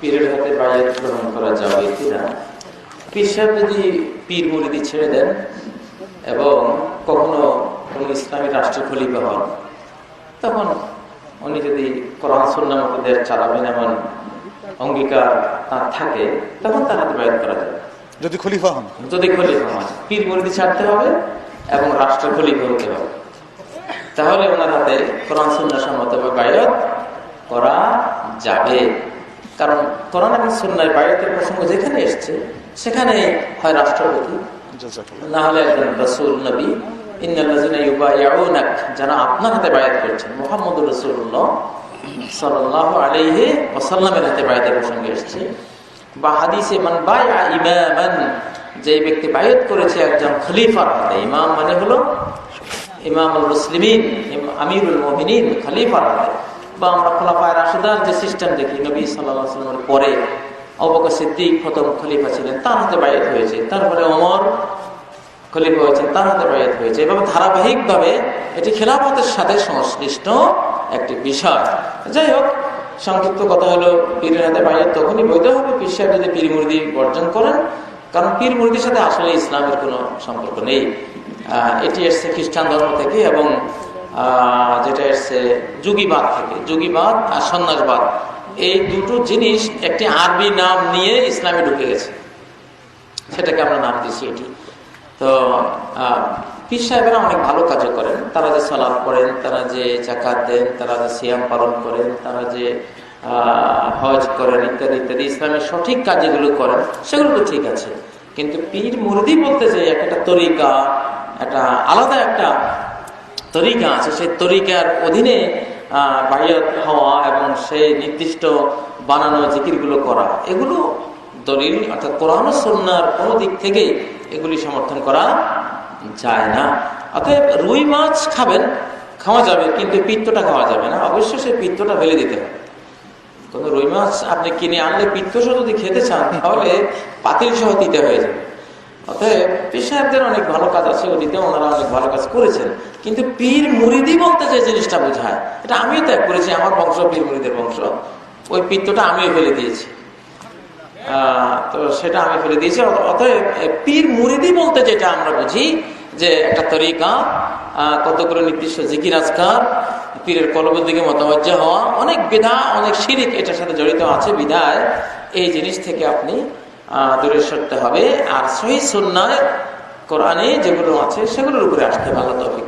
পীরের হাতে বায়াত গ্রহণ করা যাবে কিনা? পীর সাহেব যদি পীর মুরিদি ছেড়ে দেন এবং কখনো কোন ইসলামী রাষ্ট্রের খলিফা হন তখন উনি যদি কোরআন সুন্না মতদের চালাবেন এমন অঙ্গীকার তার থাকে তখন তার হাতে বায়াত করা যাবে। যদি খলিফা হন। যদি খলিফা হয় পীর মুরিদি ছাড়তে হবে এবং রাষ্ট্র খলিফা হতে হবে। তাহলে ওনার হাতে কোরআন সুন্না সম্মত বায়াত করা যাবে। কারণ কোরআন এবং সুন্নায় বায়াতের প্রসঙ্গ যেখানে এসছে সেখানে হয় রাষ্ট্রপতি। জাজাকাল্লাহ। না হলে একজন রসুল নবী। যারা আপনার হাতে বায়াত করছেন মুহাম্মদুর রাসূলুল্লাহ সাল্লাল্লাহু আলাইহি ওয়াসাল্লামের হাতে বায়াতের প্রসঙ্গে এসেছে। বা হাদিসে মান বায়া ইমামান যে ব্যক্তি বায়াত করেছে একজন খলিফার হাতে। ইমাম মানে হলো ইমামুল মুসলিমিন আমিরুল মুমিনিন খলিফার হাতে। বা আমরা খোলাফায় রাশিদার যে সিস্টেম দেখি, নবী ওয়াসাল্লামের পরে ছিলেন, তার হয়েছে। তারপরে খলিফা হয়েছেন, তার হয়েছে। ধারাবাহিকভাবে এটি সাথে সংশ্লিষ্ট একটি যাই হোক, সংক্ষিপ্ত কথা হলো তখনই বৈধ হবে যদি বর্জন করেন, কারণ পীর মুরিদির সাথে আসলে ইসলামের কোনো সম্পর্ক নেই। এটি এসছে খ্রিস্টান ধর্ম থেকে এবং যেটা এসছে যুগীবাদ থেকে। যুগীবাদ আর সন্ন্যাসবাদ। এই দুটো জিনিস একটি আরবি নাম নিয়ে ইসলামে ঢুকে গেছে। সেটাকে আমরা নাম দিয়েছি এটি। তো পীর সাহেবেরা অনেক ভালো করেন। তারা যে পড়েন তারা যে জাকাত দেন, তারা যে সিয়াম পালন করেন, তারা যে হজ করেন ইত্যাদি ইত্যাদি, ইসলামের সঠিক কাজ যেগুলো করেন, সেগুলো তো ঠিক আছে। কিন্তু পীর মুরদি বলতে যে একটা তরিকা, একটা আলাদা একটা তরিকা আছে। সেই তরিকার অধীনে বাহিয়ত হওয়া এবং সেই নির্দিষ্ট বানানো জিকিরগুলো করা, এগুলো দলিল, অর্থাৎ কোরআন সন্ন্যার কোনো দিক থেকে এগুলি সমর্থন করা যায় না। অতএব রুই মাছ খাবেন, খাওয়া যাবে, কিন্তু পিত্তটা খাওয়া যাবে না। অবশ্যই সেই পিত্তটা ফেলে দিতে হবে। কোনো রুই মাছ আপনি কিনে আনলে পিত্ত সহ যদি খেতে চান, তাহলে পাতিল সহ দিতে হয়ে যাবে। অনেক ভালো কাজ আছে ওনারা অনেক ভালো কাজ করেছেন। কিন্তু পীর বলতে যে জিনিসটা বোঝায়, এটা আমিও ত্যাগ করেছি, আমার বংশ পীর বংশ। ওই পিত্তটা আমিও ফেলে দিয়েছি। তো সেটা আমি ফেলে দিয়েছি। অতএব পীর বলতে যেটা আমরা বুঝি, যে একটা তরিকা কতগুলো নির্দিষ্ট জিকির আজকার, পীরের কলবের দিকে মতবজ্জা হওয়া, অনেক বিধা, অনেক শিরিক এটার সাথে জড়িত আছে, বিধায় এই জিনিস থেকে আপনি দূরে সরতে হবে। আর সহি সন্ন্যায় কোরআনে যেগুলো আছে সেগুলোর উপরে আসতে ভালো তফিক